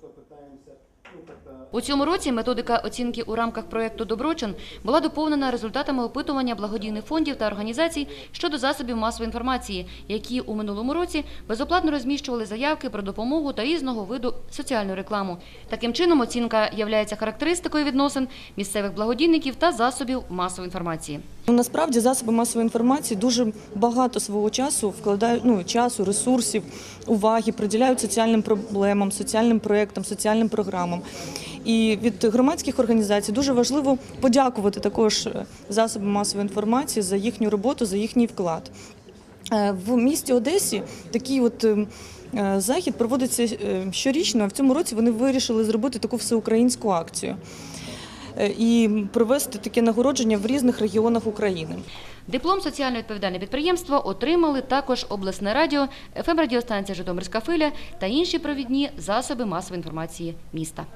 что питаємося У цьому році методика оцінки у рамках проєкту Доброчин була доповнена результатами опитування благодійних фондів та організацій щодо засобів масової інформації, які у минулому році безоплатно розміщували заявки про допомогу та різного виду соціальну рекламу. Таким чином, оцінка являється характеристикою відносин місцевих благодійників та засобів масової інформації. Ну, Насправді засоби масової інформації дуже багато свого часу вкладають ну, часу, ресурсів, уваги, приділяють соціальним проблемам, соціальним проєктам, соціальним програмам. І від громадських організацій дуже важливо подякувати також е, засобам масової інформації за їхню роботу, за їхній вклад. Е, В місті Одесі такий от ем, е, захід проводиться щорічно. а В цьому році вони вирішили зробити таку всеукраїнську акцію і провести таке нагородження в різних регіонах України. Диплом соціально відповідальне підприємство отримали також обласне радіо, ФМ-радіостанція Житомирська филя та інші провідні засоби масової інформації міста.